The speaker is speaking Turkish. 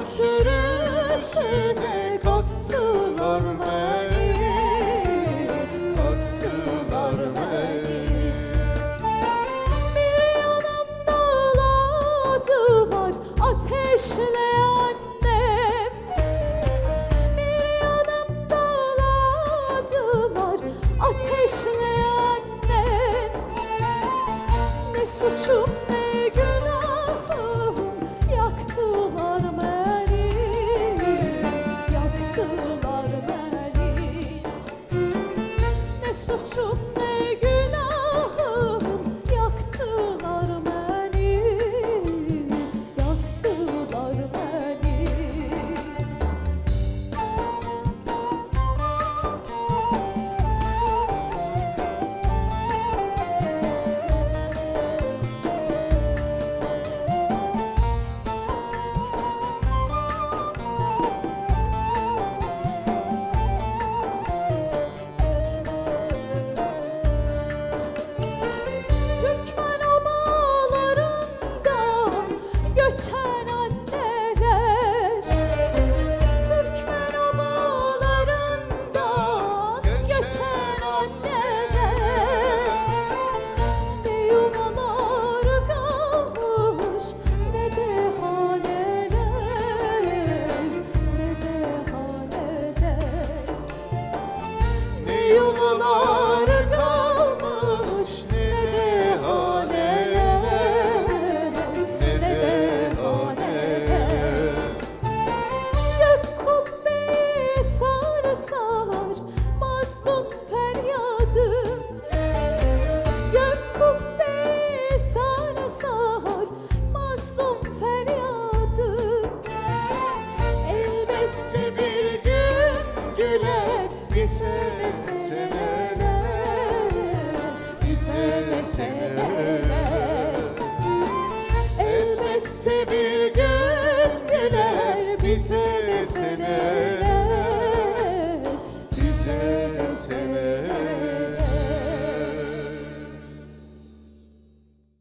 sürüsüne kattılar beni Kattılar beni Bir yanım dağladılar ateşle annem Bir yanım dağladılar ateşle annem Ne suçum ne ne suçum ne günahım feryadı Gök kubbeyi sar sar Elbette bir gün güler bize seneler Bize seneler. Elbette bir